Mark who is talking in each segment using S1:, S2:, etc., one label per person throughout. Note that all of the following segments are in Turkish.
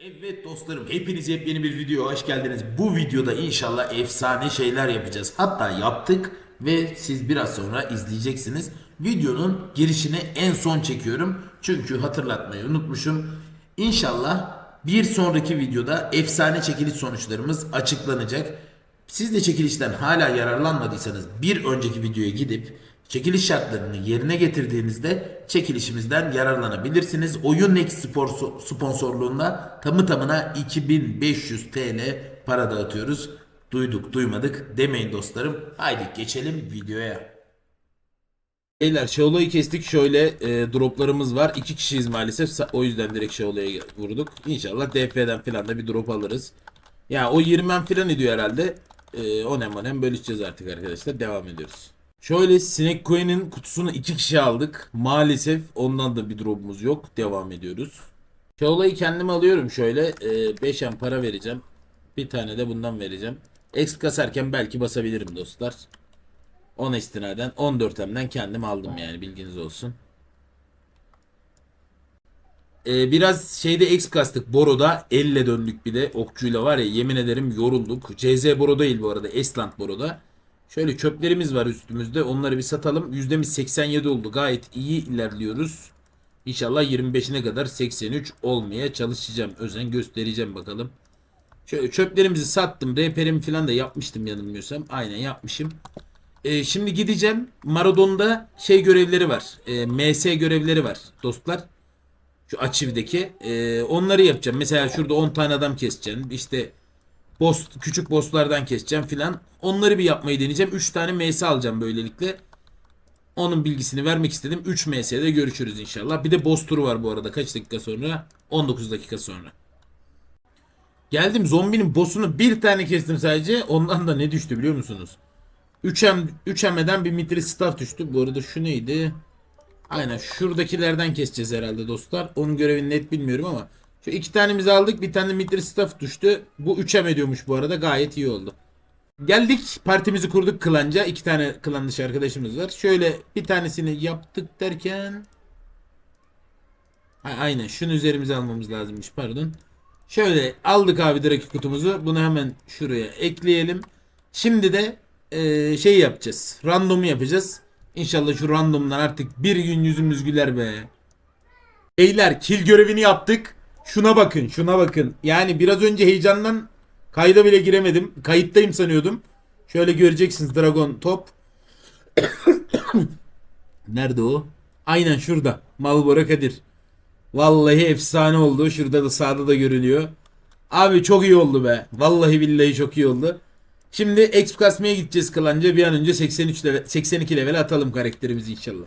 S1: Evet dostlarım hepiniz yepyeni bir videoya hoş geldiniz. Bu videoda inşallah efsane şeyler yapacağız. Hatta yaptık ve siz biraz sonra izleyeceksiniz. Videonun girişini en son çekiyorum. Çünkü hatırlatmayı unutmuşum. İnşallah bir sonraki videoda efsane çekiliş sonuçlarımız açıklanacak. Siz de çekilişten hala yararlanmadıysanız bir önceki videoya gidip çekiliş şartlarını yerine getirdiğinizde çekilişimizden yararlanabilirsiniz. Oyunnex spor sponsorluğunda tamı tamına 2500 TL para dağıtıyoruz. Duyduk duymadık demeyin dostlarım. Haydi geçelim videoya. Beyler Shaola'yı kestik. Şöyle e, droplarımız var. İki kişiyiz maalesef. O yüzden direkt Shaola'ya vurduk. İnşallah DF'den falan da bir drop alırız. Ya o 20 falan ediyor herhalde. E, onem onem bölüşeceğiz artık arkadaşlar. Devam ediyoruz. Şöyle Snake Coin'in kutusunu iki kişi aldık. Maalesef ondan da bir drop'umuz yok. Devam ediyoruz. Shaola'yı kendim alıyorum şöyle. E, 5 para vereceğim. Bir tane de bundan vereceğim. X kasarken belki basabilirim dostlar. 10 istinaden 14 hemden kendim aldım yani bilginiz olsun. Ee, biraz şeyde X kastık. Boro'da elle döndük bir de. Okçuyla var ya yemin ederim yorulduk. CZ Boro değil bu arada. Esland Boro'da. Şöyle çöplerimiz var üstümüzde. Onları bir satalım. Yüzdemiz 87 oldu. Gayet iyi ilerliyoruz. İnşallah 25'ine kadar 83 olmaya çalışacağım. Özen göstereceğim bakalım. Şöyle çöplerimizi sattım. Rehberimi falan da yapmıştım yanılmıyorsam. Aynen yapmışım. Ee, şimdi gideceğim. Maradon'da şey görevleri var. Ee, MS görevleri var dostlar. Şu açivdeki. Ee, onları yapacağım. Mesela şurada 10 tane adam keseceğim. İşte boss, küçük bosslardan keseceğim filan. Onları bir yapmayı deneyeceğim. 3 tane MS alacağım böylelikle. Onun bilgisini vermek istedim. 3 MS'de görüşürüz inşallah. Bir de boss turu var bu arada. Kaç dakika sonra? 19 dakika sonra. Geldim zombinin boss'unu bir tane kestim sadece. Ondan da ne düştü biliyor musunuz? 3M 3M'den bir mitri staff düştü. Bu arada şu neydi? Aynen şuradakilerden keseceğiz herhalde dostlar. Onun görevini net bilmiyorum ama şu iki tanemizi aldık. Bir tane mitri staff düştü. Bu 3M ediyormuş bu arada. Gayet iyi oldu. Geldik partimizi kurduk klanca. İki tane klan dışı arkadaşımız var. Şöyle bir tanesini yaptık derken Ha, aynen şunu üzerimize almamız lazımmış pardon. Şöyle aldık abi direkt kutumuzu. Bunu hemen şuraya ekleyelim. Şimdi de eee, şey yapacağız. Random'u yapacağız. İnşallah şu randomdan artık bir gün yüzümüz güler be. Beyler kill görevini yaptık. Şuna bakın şuna bakın. Yani biraz önce heyecandan kayda bile giremedim. Kayıttayım sanıyordum. Şöyle göreceksiniz Dragon top. Nerede o? Aynen şurada. Malbora Kadir. Vallahi efsane oldu. Şurada da sağda da görülüyor. Abi çok iyi oldu be. Vallahi billahi çok iyi oldu. Şimdi exp kasmaya gideceğiz kılanca bir an önce 83 level, 82 level atalım karakterimizi inşallah.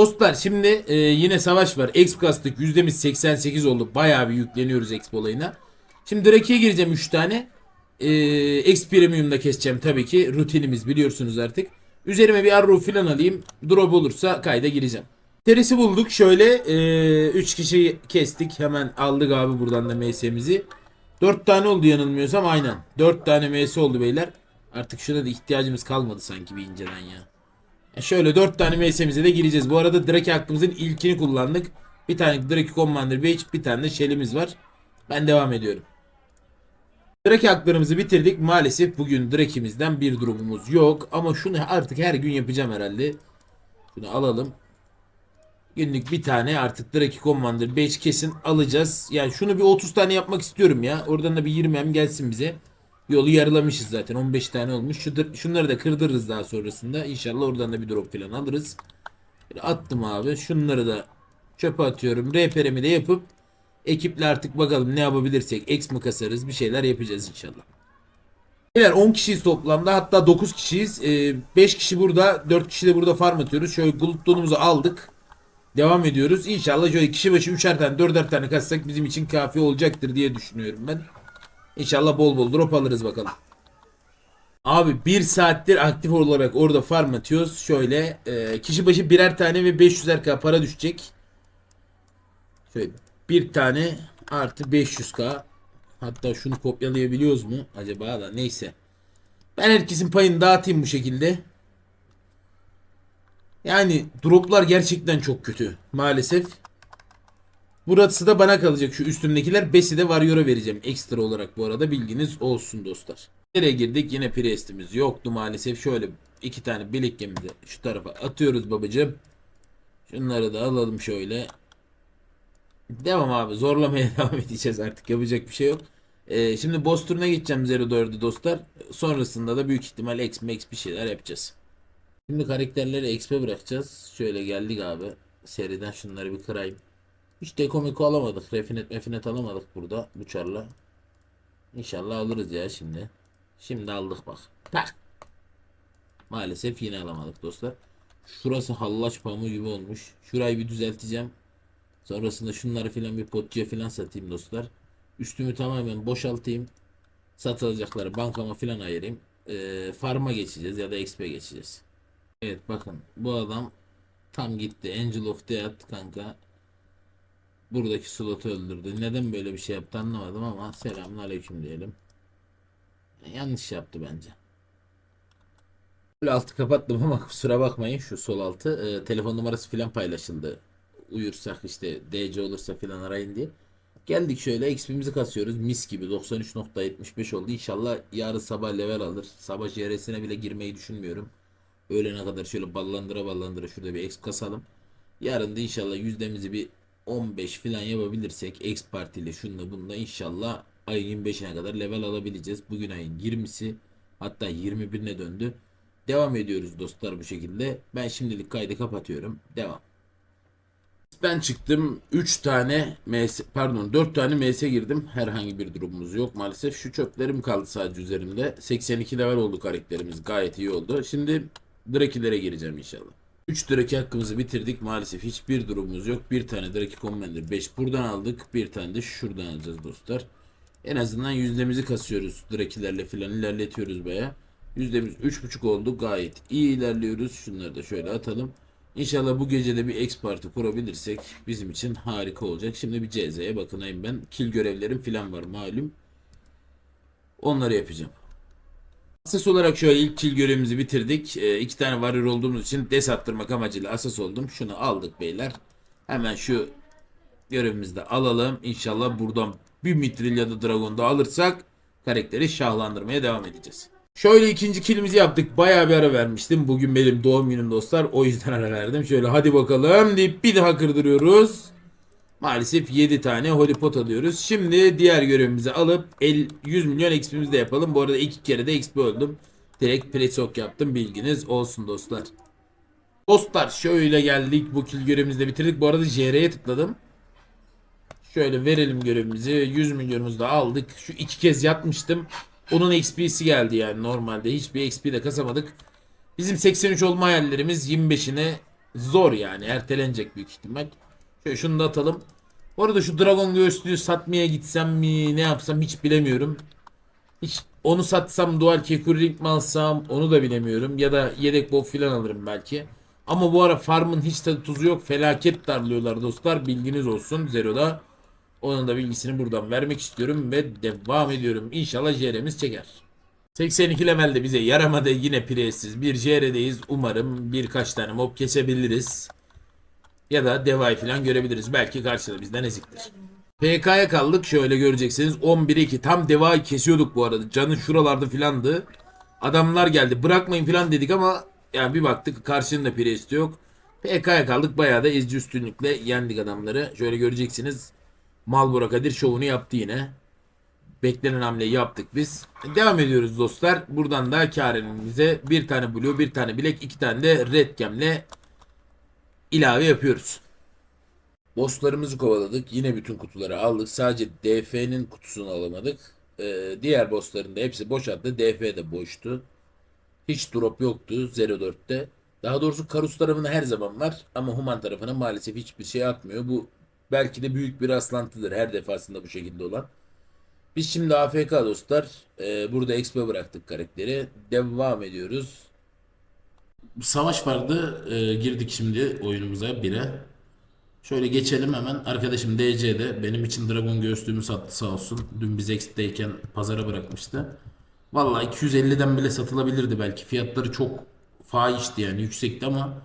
S1: Dostlar şimdi e, yine savaş var. Exp kastık. Yüzdemiz 88 oldu. Bayağı bir yükleniyoruz exp olayına. Şimdi Drake'e gireceğim 3 tane. E, exp premium'da keseceğim tabii ki. Rutinimiz biliyorsunuz artık. Üzerime bir arrow falan alayım. Drop olursa kayda gireceğim. Terisi bulduk. Şöyle 3 kişi kestik. Hemen aldık abi buradan da MS'mizi. 4 tane oldu yanılmıyorsam aynen. 4 tane MS oldu beyler. Artık şuna da ihtiyacımız kalmadı sanki bir inceden ya. E şöyle 4 tane MS'mize de gireceğiz. Bu arada Drake hakkımızın ilkini kullandık. Bir tane Drake Commander Beach, bir tane de Shell'imiz var. Ben devam ediyorum. Drake haklarımızı bitirdik. Maalesef bugün Drake'imizden bir durumumuz yok. Ama şunu artık her gün yapacağım herhalde. Şunu alalım. Günlük bir tane artık Drake Commander 5 kesin alacağız. Yani şunu bir 30 tane yapmak istiyorum ya. Oradan da bir 20 hem gelsin bize. Yolu yarılamışız zaten. 15 tane olmuş. Şu, şunları da kırdırırız daha sonrasında. İnşallah oradan da bir drop falan alırız. Böyle attım abi. Şunları da çöpe atıyorum. RPR'imi de yapıp ekiple artık bakalım ne yapabilirsek. X mi kasarız bir şeyler yapacağız inşallah. Beyler 10 kişiyiz toplamda hatta 9 kişiyiz. 5 kişi burada 4 kişi de burada farm atıyoruz. Şöyle gluttonumuzu aldık. Devam ediyoruz. İnşallah şöyle kişi başı 3'er tane 4'er tane kassak bizim için kafi olacaktır diye düşünüyorum ben. İnşallah bol bol drop alırız bakalım. Abi bir saattir aktif olarak orada farm atıyoruz. Şöyle e, kişi başı birer tane ve 500'er para düşecek. Şöyle bir tane artı 500k. Hatta şunu kopyalayabiliyoruz mu acaba da neyse. Ben herkesin payını dağıtayım bu şekilde. Yani droplar gerçekten çok kötü maalesef. Burası da bana kalacak şu üstümdekiler. Besi de Warrior'a vereceğim ekstra olarak bu arada bilginiz olsun dostlar. Nereye girdik? Yine Priest'imiz yoktu maalesef. Şöyle iki tane bilek gemimizi şu tarafa atıyoruz babacığım. Şunları da alalım şöyle. Devam abi zorlamaya devam edeceğiz artık yapacak bir şey yok. Ee, şimdi boss turuna gideceğim Zero 4'ü dostlar. Sonrasında da büyük ihtimal X Max bir şeyler yapacağız. Şimdi karakterleri XP bırakacağız. Şöyle geldik abi. Seriden şunları bir kırayım. Hiç dekomiko alamadık. Refinet mefinet alamadık burada bu çarla. İnşallah alırız ya şimdi. Şimdi aldık bak. Tak. Maalesef yine alamadık dostlar. Şurası hallaç pamuğu gibi olmuş. Şurayı bir düzelteceğim. Sonrasında şunları filan bir potçuya filan satayım dostlar. Üstümü tamamen boşaltayım. Satılacakları bankama filan ayırayım. Ee, farm'a geçeceğiz ya da XP geçeceğiz. Evet bakın bu adam tam gitti. Angel of Death kanka. Buradaki slotu öldürdü. Neden böyle bir şey yaptı anlamadım ama selamun aleyküm diyelim. Yanlış yaptı bence. Böyle altı kapattım ama kusura bakmayın şu sol altı. Ee, telefon numarası filan paylaşıldı. Uyursak işte DC olursa filan arayın diye. Geldik şöyle XP'mizi kasıyoruz. Mis gibi 93.75 oldu. İnşallah yarın sabah level alır. Sabah JR'sine bile girmeyi düşünmüyorum. Öğlene kadar şöyle ballandıra ballandıra şurada bir X kasalım. Yarın da inşallah yüzdemizi bir 15 falan yapabilirsek X partiyle şunla bununla inşallah ayın 25'ine kadar level alabileceğiz. Bugün ayın 20'si hatta 21'ine döndü. Devam ediyoruz dostlar bu şekilde. Ben şimdilik kaydı kapatıyorum. Devam. Ben çıktım 3 tane MS pardon 4 tane MS girdim. Herhangi bir durumumuz yok maalesef. Şu çöplerim kaldı sadece üzerimde. 82 level oldu karakterimiz. Gayet iyi oldu. Şimdi Draki'lere gireceğim inşallah. 3 Draki hakkımızı bitirdik. Maalesef hiçbir durumumuz yok. Bir tane Draki Commander 5 buradan aldık. Bir tane de şuradan alacağız dostlar. En azından yüzdemizi kasıyoruz. Drakilerle filan ilerletiyoruz baya. Yüzdemiz 3.5 oldu. Gayet iyi ilerliyoruz. Şunları da şöyle atalım. İnşallah bu gece de bir X parti kurabilirsek bizim için harika olacak. Şimdi bir CZ'ye bakınayım ben. Kill görevlerim filan var malum. Onları yapacağım. Asas olarak şöyle ilk kill görevimizi bitirdik. Ee, iki tane varır olduğumuz için des attırmak amacıyla asas oldum. Şunu aldık beyler. Hemen şu görevimizi de alalım. İnşallah buradan bir mitril ya da dragon da alırsak karakteri şahlandırmaya devam edeceğiz. Şöyle ikinci killimizi yaptık. Bayağı bir ara vermiştim. Bugün benim doğum günüm dostlar. O yüzden ara verdim. Şöyle hadi bakalım deyip bir daha kırdırıyoruz. Maalesef 7 tane holy pot alıyoruz. Şimdi diğer görevimizi alıp el 100 milyon XP'mizi de yapalım. Bu arada iki kere de XP öldüm. Direkt presok yaptım. Bilginiz olsun dostlar. Dostlar şöyle geldik. Bu kill görevimizi de bitirdik. Bu arada JR'ye tıkladım. Şöyle verelim görevimizi. 100 milyonumuzu da aldık. Şu iki kez yatmıştım. Onun XP'si geldi yani normalde. Hiçbir XP de kasamadık. Bizim 83 olma hayallerimiz 25'ine zor yani. Ertelenecek büyük ihtimal. Şöyle şunu da atalım. Bu arada şu Dragon göğüslüğü satmaya gitsem mi ne yapsam hiç bilemiyorum. Hiç onu satsam dual kekurik mi alsam onu da bilemiyorum. Ya da yedek bob filan alırım belki. Ama bu ara farmın hiç tadı tuzu yok. Felaket darlıyorlar dostlar. Bilginiz olsun Zero'da. Onun da bilgisini buradan vermek istiyorum ve devam ediyorum. İnşallah JR'miz çeker. 82 levelde bize yaramadı. Yine presiz bir JR'deyiz. Umarım birkaç tane mob kesebiliriz. Ya da devay falan görebiliriz. Belki karşıda bizden eziktir. PK'ya kaldık. Şöyle göreceksiniz. 11'e 2. Tam devayı kesiyorduk bu arada. Canı şuralarda filandı. Adamlar geldi. Bırakmayın filan dedik ama yani bir baktık karşının da presti yok. PK'ya kaldık. Bayağı da ezici üstünlükle yendik adamları. Şöyle göreceksiniz. Malbora Kadir şovunu yaptı yine. Beklenen hamleyi yaptık biz. Devam ediyoruz dostlar. Buradan da karenimize bir tane blue, bir tane bilek, iki tane de red gemle ilave yapıyoruz. Bosslarımızı kovaladık. Yine bütün kutuları aldık. Sadece DF'nin kutusunu alamadık. Ee, diğer bossların da hepsi boş attı. DF de boştu. Hiç drop yoktu 04'te. Daha doğrusu Karus tarafında her zaman var ama Human tarafına maalesef hiçbir şey atmıyor. Bu belki de büyük bir rastlantıdır her defasında bu şekilde olan. Biz şimdi AFK dostlar. Ee, burada XP bıraktık karakteri. Devam ediyoruz. Savaş vardı. Ee, girdik şimdi oyunumuza bire. Şöyle geçelim hemen. Arkadaşım DC'de benim için Dragon göğüslüğümü sattı sağ olsun. Dün biz X'teyken pazara bırakmıştı. Vallahi 250'den bile satılabilirdi belki. Fiyatları çok fahişti yani yüksekti ama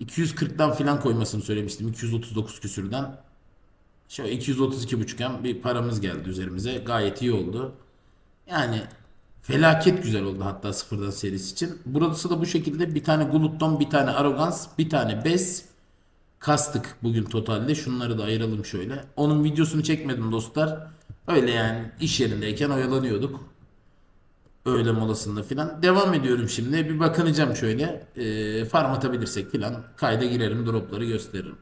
S1: 240'dan filan koymasını söylemiştim. 239 küsürden. Şöyle 232.5'en bir paramız geldi üzerimize. Gayet iyi oldu. Yani felaket güzel oldu hatta sıfırdan serisi için. Burası da bu şekilde bir tane Glutton, bir tane Arrogance, bir tane Bes kastık bugün totalde. Şunları da ayıralım şöyle. Onun videosunu çekmedim dostlar. Öyle yani iş yerindeyken oyalanıyorduk. Öğle molasında filan. Devam ediyorum şimdi. Bir bakınacağım şöyle. Ee, farm atabilirsek filan. Kayda girerim. Dropları gösteririm.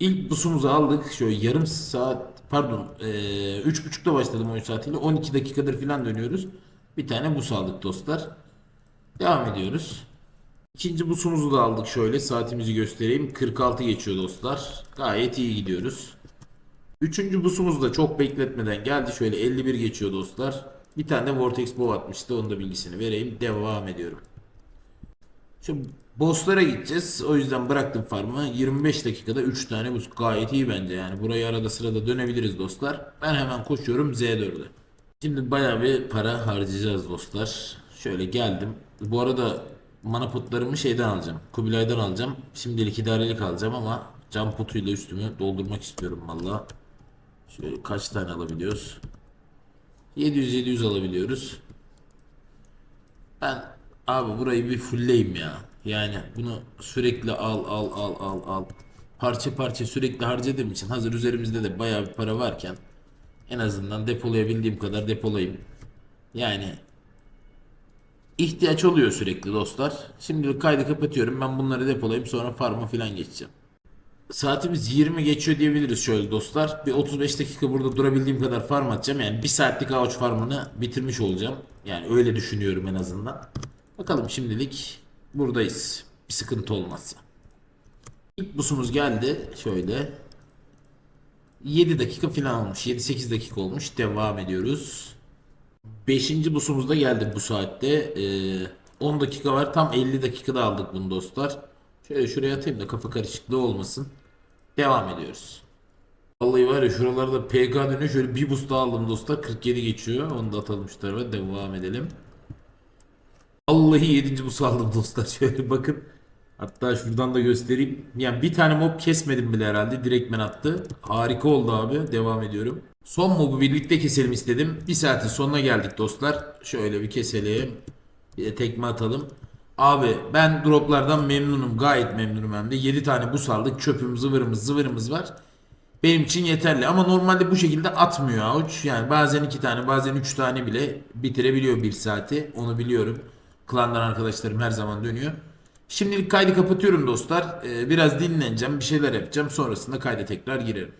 S1: İlk busumuzu aldık. Şöyle yarım saat pardon ee, üç buçukta başladım oyun saatiyle. 12 dakikadır filan dönüyoruz. Bir tane bus aldık dostlar. Devam ediyoruz. İkinci busumuzu da aldık şöyle. Saatimizi göstereyim. 46 geçiyor dostlar. Gayet iyi gidiyoruz. Üçüncü busumuz da çok bekletmeden geldi. Şöyle 51 geçiyor dostlar. Bir tane de Vortex Bow atmıştı. Onun da bilgisini vereyim. Devam ediyorum. Şimdi bosslara gideceğiz. O yüzden bıraktım farmı. 25 dakikada 3 tane bus gayet iyi bence yani. Burayı arada sırada dönebiliriz dostlar. Ben hemen koşuyorum Z4'e. Şimdi bayağı bir para harcayacağız dostlar. Şöyle geldim. Bu arada mana potlarımı şeyden alacağım. Kubilay'dan alacağım. Şimdilik idarelik alacağım ama cam potuyla üstümü doldurmak istiyorum valla. Şöyle kaç tane alabiliyoruz? 700-700 alabiliyoruz. Ben abi burayı bir fullleyim ya. Yani bunu sürekli al al al al al. Parça parça sürekli harcadığım için hazır üzerimizde de bayağı bir para varken en azından depolayabildiğim kadar depolayayım. Yani ihtiyaç oluyor sürekli dostlar. Şimdi kaydı kapatıyorum. Ben bunları depolayayım sonra farm'a falan geçeceğim. Saatimiz 20 geçiyor diyebiliriz şöyle dostlar. Bir 35 dakika burada durabildiğim kadar farm atacağım. Yani bir saatlik avuç farmını bitirmiş olacağım. Yani öyle düşünüyorum en azından. Bakalım şimdilik buradayız. Bir sıkıntı olmazsa. İlk busumuz geldi. Şöyle. 7 dakika falan olmuş. 7-8 dakika olmuş. Devam ediyoruz. 5. busumuz da geldi bu saatte. Ee, 10 dakika var. Tam 50 dakikada aldık bunu dostlar. Şöyle şuraya atayım da kafa karışıklığı olmasın. Devam ediyoruz. Vallahi var ya şuralarda PK dönüyor. Şöyle bir boost daha aldım dostlar. 47 geçiyor. Onu da atalım şu tarafa. Devam edelim. Vallahi 7. boost aldım dostlar. Şöyle bakın. Hatta şuradan da göstereyim. Yani bir tane mob kesmedim bile herhalde. Direktmen attı. Harika oldu abi. Devam ediyorum. Son mobu birlikte keselim istedim. Bir saatin sonuna geldik dostlar. Şöyle bir keselim. Bir de tekme atalım. Abi ben droplardan memnunum. Gayet memnunum hem de. 7 tane bus aldık. Çöpümüz, zıvırımız, zıvırımız var. Benim için yeterli. Ama normalde bu şekilde atmıyor avuç. Yani bazen 2 tane bazen 3 tane bile bitirebiliyor 1 saati. Onu biliyorum. Klandan arkadaşlarım her zaman dönüyor. Şimdilik kaydı kapatıyorum dostlar. Ee, biraz dinleneceğim. Bir şeyler yapacağım. Sonrasında kayda tekrar girerim.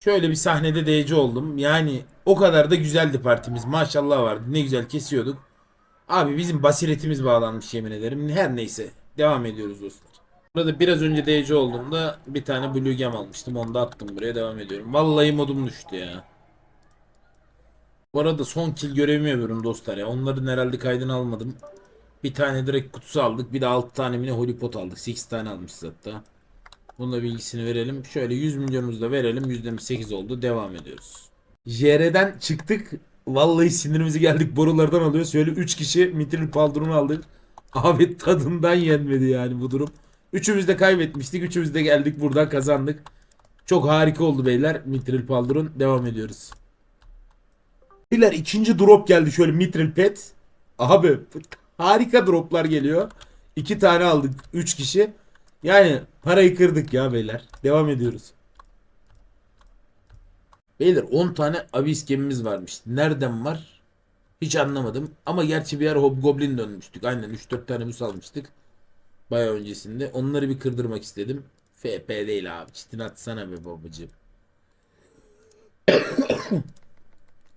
S1: Şöyle bir sahnede DC oldum. Yani o kadar da güzeldi partimiz. Maşallah vardı. Ne güzel kesiyorduk. Abi bizim basiretimiz bağlanmış yemin ederim. Her neyse. Devam ediyoruz dostlar. Burada biraz önce DC olduğumda bir tane Blue Gem almıştım. Onu da attım buraya devam ediyorum. Vallahi modum düştü ya. Bu arada son kill görevimi yapıyorum dostlar ya. Onların herhalde kaydını almadım. Bir tane direkt kutusu aldık. Bir de 6 tane mini holy pot aldık. 8 tane almışız hatta. Bunun da bilgisini verelim. Şöyle 100 milyonumuzu da verelim. %8 oldu. Devam ediyoruz. JR'den çıktık. Vallahi sinirimizi geldik borulardan alıyoruz. Şöyle 3 kişi mitril paldronu aldık. Abi tadından yenmedi yani bu durum. Üçümüz de kaybetmiştik. Üçümüz de geldik buradan kazandık. Çok harika oldu beyler. Mitril paldron. Devam ediyoruz. Beyler ikinci drop geldi şöyle mitril pet. Abi harika droplar geliyor. İki tane aldık. Üç kişi. Yani parayı kırdık ya beyler. Devam ediyoruz. Beyler 10 tane abyss gemimiz varmış. Nereden var? Hiç anlamadım. Ama gerçi bir ara Hobgoblin dönmüştük. Aynen 3-4 tane mus almıştık. Bayağı öncesinde. Onları bir kırdırmak istedim. FP değil abi. Çitin atsana be babacığım.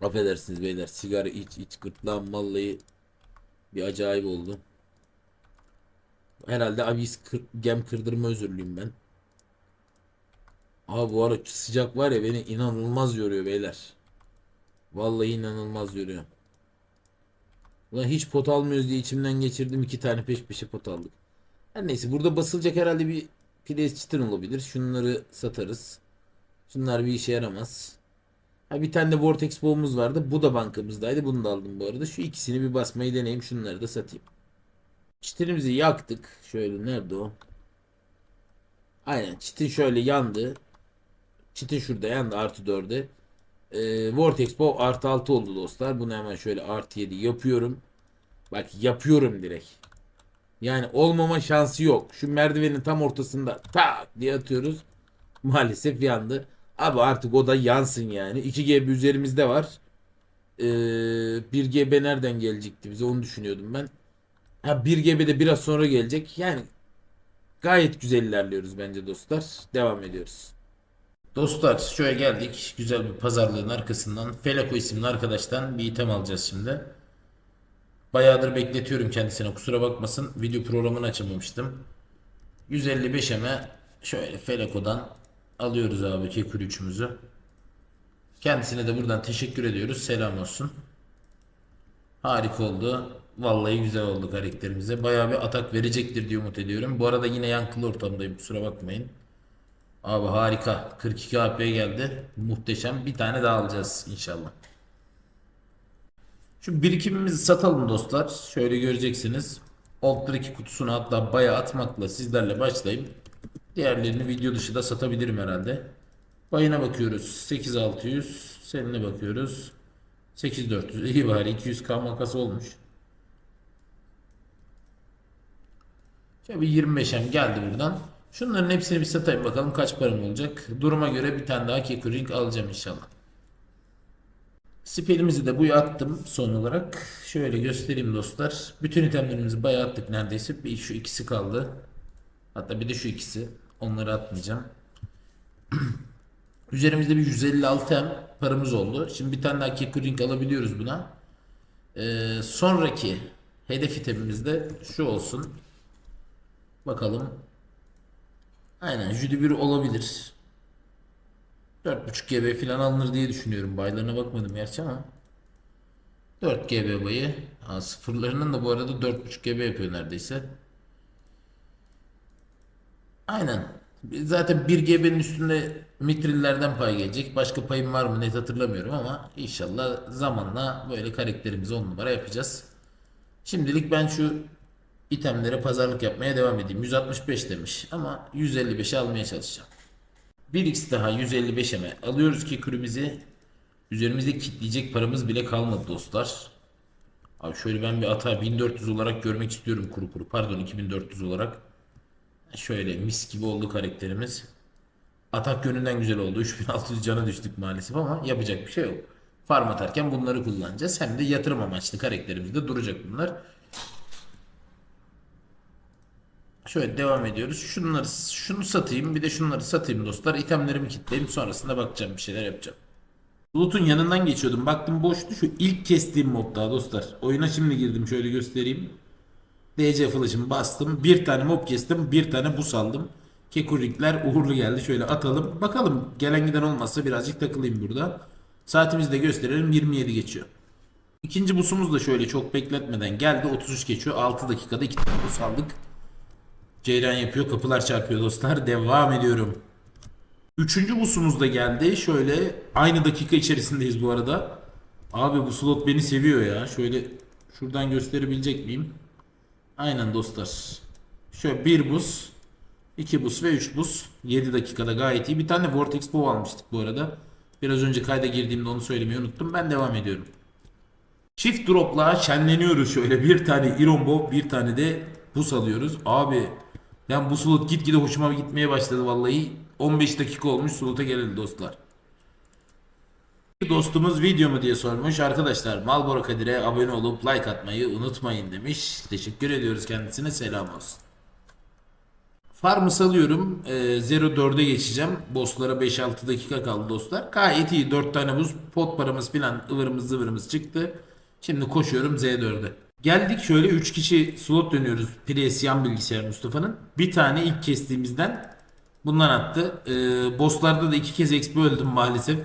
S1: Affedersiniz beyler. Sigara iç iç gırtlağım vallahi bir acayip oldu. Herhalde abyss kır- gem kırdırma özürlüyüm ben. Abi bu ara sıcak var ya beni inanılmaz yoruyor beyler. Vallahi inanılmaz yoruyor. Ulan hiç pot almıyoruz diye içimden geçirdim iki tane peş peşe pot aldık. Her neyse burada basılacak herhalde bir pres çıtır olabilir. Şunları satarız. Şunlar bir işe yaramaz. Ha bir tane de Vortex Bow'umuz vardı. Bu da bankamızdaydı. Bunu da aldım bu arada. Şu ikisini bir basmayı deneyeyim. Şunları da satayım. Çıtırımızı yaktık. Şöyle nerede o? Aynen çitin şöyle yandı. Çitin şurada yandı artı 4'e. Ee, Vortex Bow artı 6 oldu dostlar. Bunu hemen şöyle artı 7 yapıyorum. Bak yapıyorum direkt. Yani olmama şansı yok. Şu merdivenin tam ortasında tak diye atıyoruz. Maalesef yandı. Abi artık o da yansın yani. 2GB üzerimizde var. Ee, 1GB nereden gelecekti bize onu düşünüyordum ben. Ha 1GB de biraz sonra gelecek. Yani gayet güzel ilerliyoruz bence dostlar. Devam ediyoruz. Dostlar şöyle geldik. Güzel bir pazarlığın arkasından Felako isimli arkadaştan bir item alacağız şimdi. Bayağıdır bekletiyorum kendisine kusura bakmasın. Video programını açamamıştım. 155 eme şöyle Felako'dan alıyoruz abi Kekür üçümüzü. Kendisine de buradan teşekkür ediyoruz. Selam olsun. Harika oldu. Vallahi güzel oldu karakterimize. Bayağı bir atak verecektir diye umut ediyorum. Bu arada yine yankılı ortamdayım kusura bakmayın. Abi harika. 42 AP geldi. Muhteşem. Bir tane daha alacağız inşallah. Şu birikimimizi satalım dostlar. Şöyle göreceksiniz. Alt 2 kutusunu hatta bayağı atmakla sizlerle başlayıp diğerlerini video dışı da satabilirim herhalde. Bayına bakıyoruz. 8600. Seninle bakıyoruz. 8400. İyi bari 200k makası olmuş. Şöyle bir 25'em geldi buradan. Şunların hepsini bir satayım bakalım kaç param olacak. Duruma göre bir tane daha Kekuring alacağım inşallah. Spelimizi de buya attım son olarak. Şöyle göstereyim dostlar. Bütün itemlerimizi bayağı attık neredeyse. Bir şu ikisi kaldı. Hatta bir de şu ikisi. Onları atmayacağım. Üzerimizde bir 156 em paramız oldu. Şimdi bir tane daha Kekuring alabiliyoruz buna. Ee, sonraki hedef itemimiz de şu olsun. Bakalım. Aynen Judy 1 olabilir. 4.5 GB falan alınır diye düşünüyorum. Baylarına bakmadım gerçi ama. 4 GB bayı. Ha, sıfırlarının da bu arada 4.5 GB yapıyor neredeyse. Aynen. Zaten 1 GB'nin üstünde mitrillerden pay gelecek. Başka payım var mı net hatırlamıyorum ama inşallah zamanla böyle karakterimizi 10 numara yapacağız. Şimdilik ben şu itemlere pazarlık yapmaya devam edeyim. 165 demiş ama 155'e almaya çalışacağım. 1x daha 155 eme alıyoruz ki kürümüzü üzerimizde kitleyecek paramız bile kalmadı dostlar. Abi şöyle ben bir ata 1400 olarak görmek istiyorum kuru kuru. Pardon 2400 olarak. Şöyle mis gibi oldu karakterimiz. Atak yönünden güzel oldu. 3600 cana düştük maalesef ama yapacak bir şey yok. Farm atarken bunları kullanacağız. Hem de yatırım amaçlı karakterimizde duracak bunlar. Şöyle devam ediyoruz. Şunları şunu satayım bir de şunları satayım dostlar. İtemlerimi kilitleyeyim sonrasında bakacağım bir şeyler yapacağım. Bulut'un yanından geçiyordum. Baktım boştu. Şu ilk kestiğim mod daha dostlar. Oyuna şimdi girdim. Şöyle göstereyim. DC flash'ımı bastım. Bir tane mob kestim. Bir tane bus aldım. Kekurikler uğurlu geldi. Şöyle atalım. Bakalım gelen giden olmazsa birazcık takılayım burada. Saatimizi de gösterelim. 27 geçiyor. İkinci busumuz da şöyle çok bekletmeden geldi. 33 geçiyor. 6 dakikada 2 tane bus aldık. Ceyran yapıyor. Kapılar çarpıyor dostlar. Devam ediyorum. Üçüncü busumuz da geldi. Şöyle aynı dakika içerisindeyiz bu arada. Abi bu slot beni seviyor ya. Şöyle şuradan gösterebilecek miyim? Aynen dostlar. Şöyle bir bus, iki bus ve üç bus. 7 dakikada gayet iyi. Bir tane Vortex Bow almıştık bu arada. Biraz önce kayda girdiğimde onu söylemeyi unuttum. Ben devam ediyorum. Çift dropla şenleniyoruz şöyle. Bir tane Iron Bow, bir tane de bus alıyoruz. Abi ben bu slot gitgide hoşuma gitmeye başladı vallahi. 15 dakika olmuş slota geldi dostlar. Dostumuz video mu diye sormuş. Arkadaşlar Malboro Kadir'e abone olup like atmayı unutmayın demiş. Teşekkür ediyoruz kendisine selam olsun. Farmı salıyorum. Ee, 0-4'e geçeceğim. Bosslara 5-6 dakika kaldı dostlar. Gayet iyi. 4 tane buz. Pot paramız filan ıvırımız zıvırımız çıktı. Şimdi koşuyorum Z4'e. Geldik şöyle 3 kişi slot dönüyoruz. Pires yan bilgisayar Mustafa'nın. Bir tane ilk kestiğimizden bundan attı. Ee, bosslarda da iki kez XP öldüm maalesef.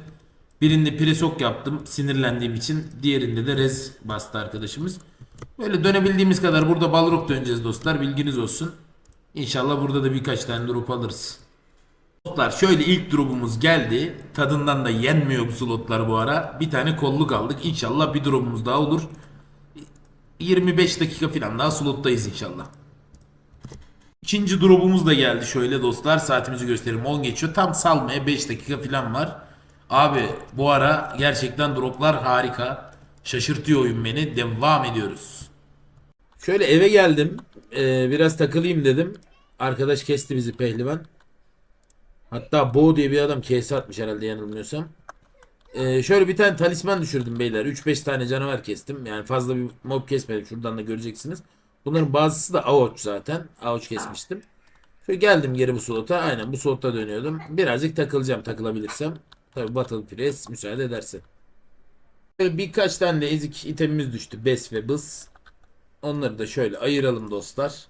S1: Birinde presok yaptım sinirlendiğim için. Diğerinde de rez bastı arkadaşımız. Böyle dönebildiğimiz kadar burada balrog döneceğiz dostlar. Bilginiz olsun. İnşallah burada da birkaç tane drop alırız. Dostlar şöyle ilk drop'umuz geldi. Tadından da yenmiyor bu slotlar bu ara. Bir tane kolluk aldık. İnşallah bir drop'umuz daha olur. 25 dakika falan daha slottayız inşallah. İkinci drop'umuz da geldi şöyle dostlar. Saatimizi göstereyim 10 geçiyor. Tam salmaya 5 dakika falan var. Abi bu ara gerçekten droplar harika. Şaşırtıyor oyun beni. Devam ediyoruz. Şöyle eve geldim. Ee, biraz takılayım dedim. Arkadaş kesti bizi pehlivan. Hatta Bo diye bir adam kese atmış herhalde yanılmıyorsam. Ee, şöyle bir tane talisman düşürdüm beyler. 3-5 tane canavar kestim. Yani fazla bir mob kesmedim. Şuradan da göreceksiniz. Bunların bazısı da Aoç zaten. Aoç kesmiştim. Şöyle geldim geri bu slota. Aynen bu slotta dönüyordum. Birazcık takılacağım takılabilirsem. Tabi Battle Press müsaade ederse. Birkaç tane de ezik itemimiz düştü. Bes ve Bız. Onları da şöyle ayıralım dostlar.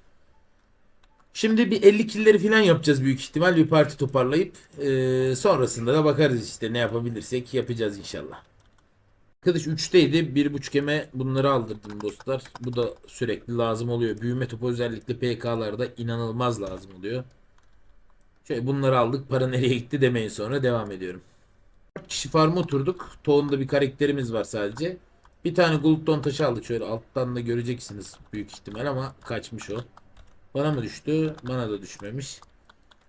S1: Şimdi bir 50 killeri falan yapacağız büyük ihtimal bir parti toparlayıp eee, sonrasında da bakarız işte ne yapabilirsek yapacağız inşallah. Arkadaş 3'teydi. 1.5 eme bunları aldırdım dostlar. Bu da sürekli lazım oluyor. Büyüme topu özellikle PK'larda inanılmaz lazım oluyor. Şöyle bunları aldık. Para nereye gitti demeyin sonra devam ediyorum. 4 kişi farm'a oturduk. Toğunda bir karakterimiz var sadece. Bir tane Gulton taşı aldık. Şöyle alttan da göreceksiniz büyük ihtimal ama kaçmış o. Bana mı düştü? Bana da düşmemiş.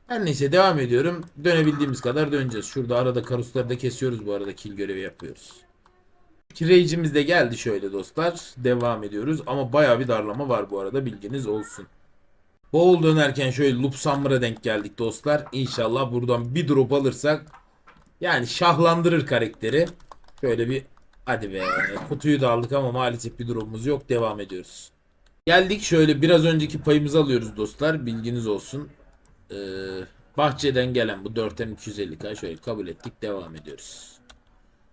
S1: Her neyse devam ediyorum. Dönebildiğimiz kadar döneceğiz. Şurada arada karusları da kesiyoruz bu arada kill görevi yapıyoruz. Rage'imiz de geldi şöyle dostlar. Devam ediyoruz ama baya bir darlama var bu arada bilginiz olsun. Bowl dönerken şöyle Loop Summer'a denk geldik dostlar. İnşallah buradan bir drop alırsak yani şahlandırır karakteri. Şöyle bir hadi be kutuyu da aldık ama maalesef bir drop'umuz yok. Devam ediyoruz. Geldik şöyle biraz önceki payımızı alıyoruz dostlar. Bilginiz olsun. Ee, bahçeden gelen bu 4M 250K şöyle kabul ettik. Devam ediyoruz.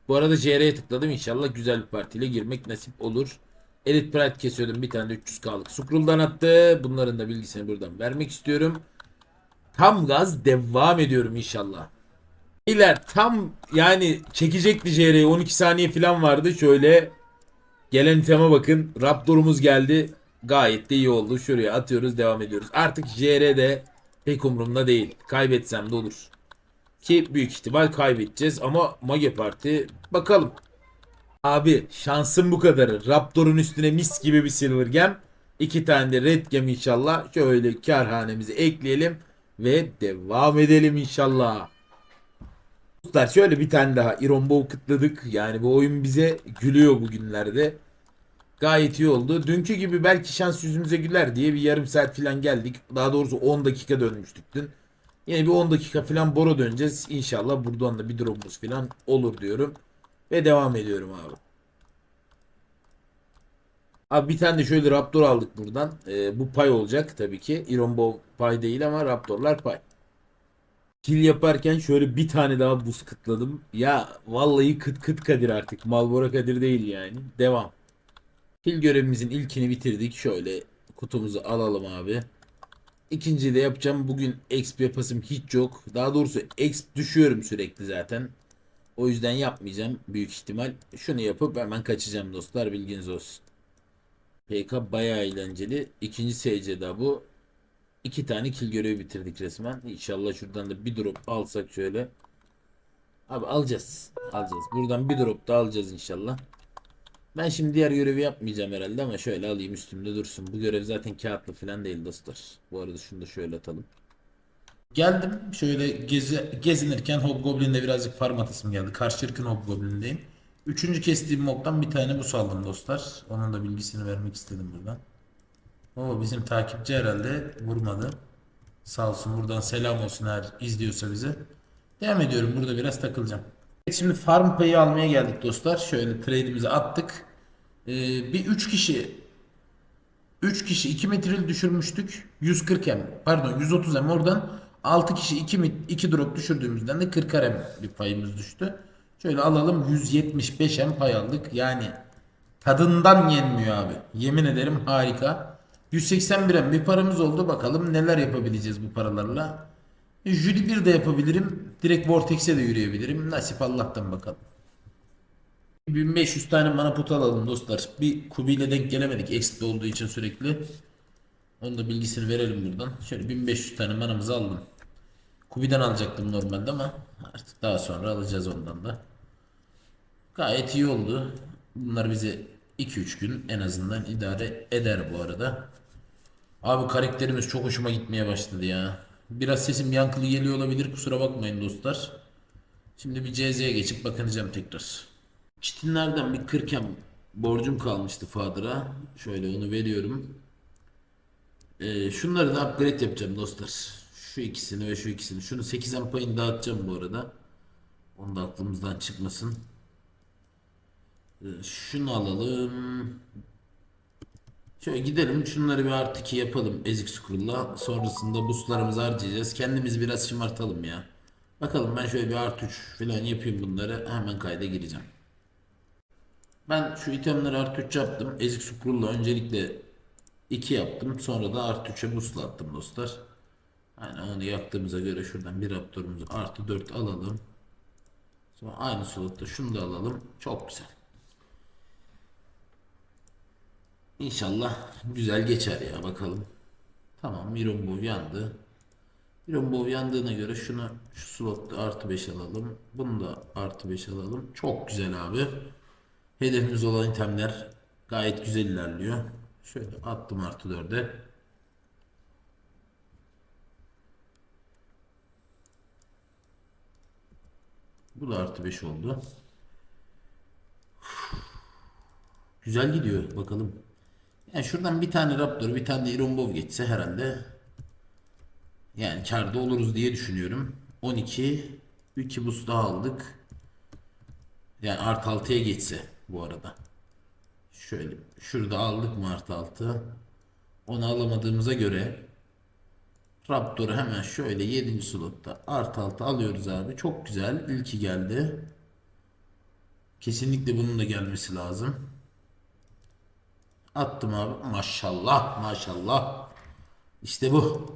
S1: Bu arada JR'ye tıkladım. İnşallah güzel bir partiyle girmek nasip olur. Elite Pride kesiyordum. Bir tane de 300K'lık Scroll'dan attı. Bunların da bilgisini buradan vermek istiyorum. Tam gaz devam ediyorum inşallah. Beyler tam yani çekecekti JR'ye 12 saniye falan vardı. Şöyle gelen iteme bakın. Raptor'umuz geldi. Gayet de iyi oldu. Şuraya atıyoruz devam ediyoruz. Artık JR de pek umurumda değil. Kaybetsem de olur. Ki büyük ihtimal kaybedeceğiz ama Mage Parti bakalım. Abi şansım bu kadarı. Raptor'un üstüne mis gibi bir Silver Gem. iki tane de Red Gem inşallah. Şöyle karhanemizi ekleyelim. Ve devam edelim inşallah. Dostlar şöyle bir tane daha Iron Bow kıtladık. Yani bu oyun bize gülüyor bugünlerde. Gayet iyi oldu. Dünkü gibi belki şans yüzümüze güler diye bir yarım saat falan geldik. Daha doğrusu 10 dakika dönmüştük dün. Yine bir 10 dakika falan Bora döneceğiz. İnşallah buradan da bir drop'umuz falan olur diyorum. Ve devam ediyorum abi. Abi bir tane de şöyle Raptor aldık buradan. Ee, bu pay olacak tabii ki. Iron Bow pay değil ama Raptorlar pay. Kill yaparken şöyle bir tane daha buz kıtladım. Ya vallahi kıt kıt Kadir artık. Malbora Kadir değil yani. Devam. Kill görevimizin ilkini bitirdik. Şöyle kutumuzu alalım abi. İkinciyi de yapacağım. Bugün exp yapasım hiç yok. Daha doğrusu exp düşüyorum sürekli zaten. O yüzden yapmayacağım büyük ihtimal. Şunu yapıp hemen kaçacağım dostlar bilginiz olsun. PK bayağı eğlenceli. İkinci SC daha bu. İki tane kill görevi bitirdik resmen. İnşallah şuradan da bir drop alsak şöyle. Abi alacağız. Alacağız. Buradan bir drop da alacağız inşallah. Ben şimdi diğer görevi yapmayacağım herhalde ama şöyle alayım üstümde dursun. Bu görev zaten kağıtlı falan değil dostlar. Bu arada şunu da şöyle atalım. Geldim şöyle gezi, gezinirken Hobgoblin'de birazcık farm atasım geldi. Karşıyırkın Hobgoblin'deyim. Üçüncü kestiğim mobdan bir tane bu saldım dostlar. Onun da bilgisini vermek istedim buradan. O bizim takipçi herhalde vurmadı. Sağ olsun buradan selam olsun eğer izliyorsa bizi. Devam ediyorum burada biraz takılacağım. Şimdi farm payı almaya geldik dostlar. Şöyle trade'imizi attık. Ee, bir 3 kişi 3 kişi 2 metril düşürmüştük. 140 m pardon 130 m oradan 6 kişi 2 2 drop düşürdüğümüzden de 40 m bir payımız düştü. Şöyle alalım 175 m pay aldık. Yani tadından yenmiyor abi. Yemin ederim harika. 181 m bir paramız oldu. Bakalım neler yapabileceğiz bu paralarla. Judy 1 de yapabilirim. Direkt Vortex'e de yürüyebilirim. Nasip Allah'tan bakalım. 1500 tane mana pot alalım dostlar. Bir kubiyle denk gelemedik exp olduğu için sürekli. Onun da bilgisini verelim buradan. Şöyle 1500 tane manamızı aldım. Kubiden alacaktım normalde ama artık daha sonra alacağız ondan da. Gayet iyi oldu. Bunlar bize 2-3 gün en azından idare eder bu arada. Abi karakterimiz çok hoşuma gitmeye başladı ya. Biraz sesim yankılı geliyor olabilir kusura bakmayın dostlar. Şimdi bir CZ'ye geçip bakınacağım tekrar. Çitinlerden bir 40 borcum kalmıştı Fadır'a. Şöyle onu veriyorum. Ee, şunları da upgrade yapacağım dostlar. Şu ikisini ve şu ikisini. Şunu 8 payını dağıtacağım bu arada. Onu da aklımızdan çıkmasın. Ee, şunu alalım. Şöyle gidelim şunları bir artı 2 yapalım ezik scroll'la. Sonrasında boostlarımızı harcayacağız. Kendimizi biraz şımartalım ya. Bakalım ben şöyle bir artı 3 falan yapayım bunları. Hemen kayda gireceğim. Ben şu itemleri artı 3 yaptım. Ezik scroll'la öncelikle 2 yaptım. Sonra da artı 3'e boostla attım dostlar. Aynen onu yaptığımıza göre şuradan bir raptorumuzu artı 4 alalım. Sonra aynı slotta şunu da alalım. Çok güzel. İnşallah güzel geçer ya bakalım. Tamam Mirombov yandı. Mirombov yandığına göre şunu şu slotta artı 5 alalım. Bunu da artı 5 alalım. Çok güzel abi. Hedefimiz olan itemler gayet güzel ilerliyor. Şöyle attım artı 4'e. Bu da artı 5 oldu. Güzel gidiyor bakalım. Yani şuradan bir tane Raptor, bir tane de Irombov geçse herhalde yani karda oluruz diye düşünüyorum. 12 2 boost daha aldık. Yani artı 6'ya geçse bu arada. Şöyle şurada aldık mı artı 6? Onu alamadığımıza göre Raptor'u hemen şöyle 7. slotta artı 6 alıyoruz abi. Çok güzel. İlki geldi. Kesinlikle bunun da gelmesi lazım. Attım abi. Maşallah maşallah. İşte bu.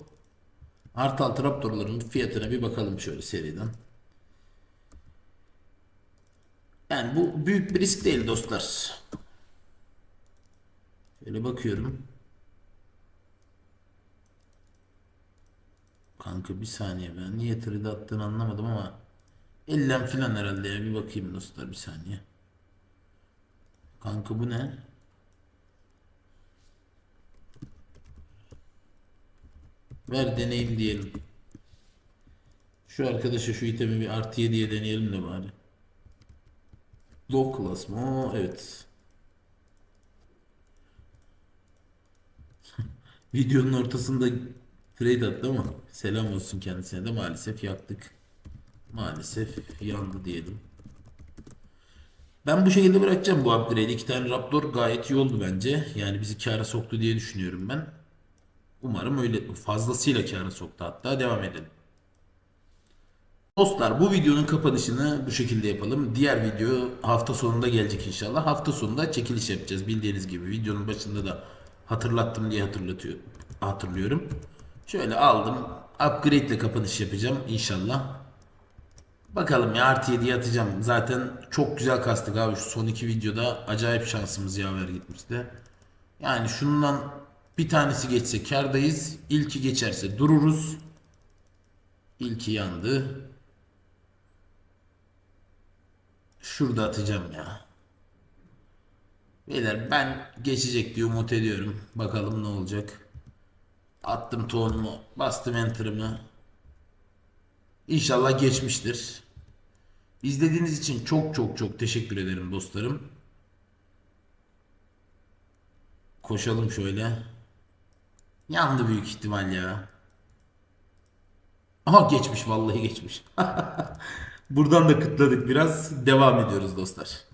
S1: Artı altı Raptor'ların fiyatına bir bakalım şöyle seriden. Yani bu büyük bir risk değil dostlar. Şöyle bakıyorum. Kanka bir saniye ben niye trade attığını anlamadım ama 50 filan herhalde ya bir bakayım dostlar bir saniye. Kanka bu ne? Ver deneyim diyelim. Şu arkadaşa şu itemi bir artı 7'ye deneyelim de bari. Low class mı? Evet. Videonun ortasında trade attı ama selam olsun kendisine de maalesef yaktık. Maalesef yandı diyelim. Ben bu şekilde bırakacağım bu upgrade'i. İki tane Raptor gayet iyi oldu bence. Yani bizi kâra soktu diye düşünüyorum ben. Umarım öyle fazlasıyla kâra soktu hatta devam edelim. Dostlar bu videonun kapanışını bu şekilde yapalım. Diğer video hafta sonunda gelecek inşallah. Hafta sonunda çekiliş yapacağız bildiğiniz gibi. Videonun başında da hatırlattım diye hatırlatıyor, hatırlıyorum. Şöyle aldım. Upgrade ile kapanış yapacağım inşallah. Bakalım ya artı 7'ye atacağım. Zaten çok güzel kastık abi. Şu son iki videoda acayip şansımız yaver gitmişti. Yani şundan bir tanesi geçse kardayız. İlki geçerse dururuz. İlki yandı. Şurada atacağım ya. Beyler ben geçecek diye umut ediyorum. Bakalım ne olacak. Attım tohumu, bastım enter'ımı. İnşallah geçmiştir. İzlediğiniz için çok çok çok teşekkür ederim dostlarım. Koşalım şöyle. Yandı büyük ihtimal ya. Aha geçmiş vallahi geçmiş. Buradan da kıtladık biraz. Devam ediyoruz dostlar.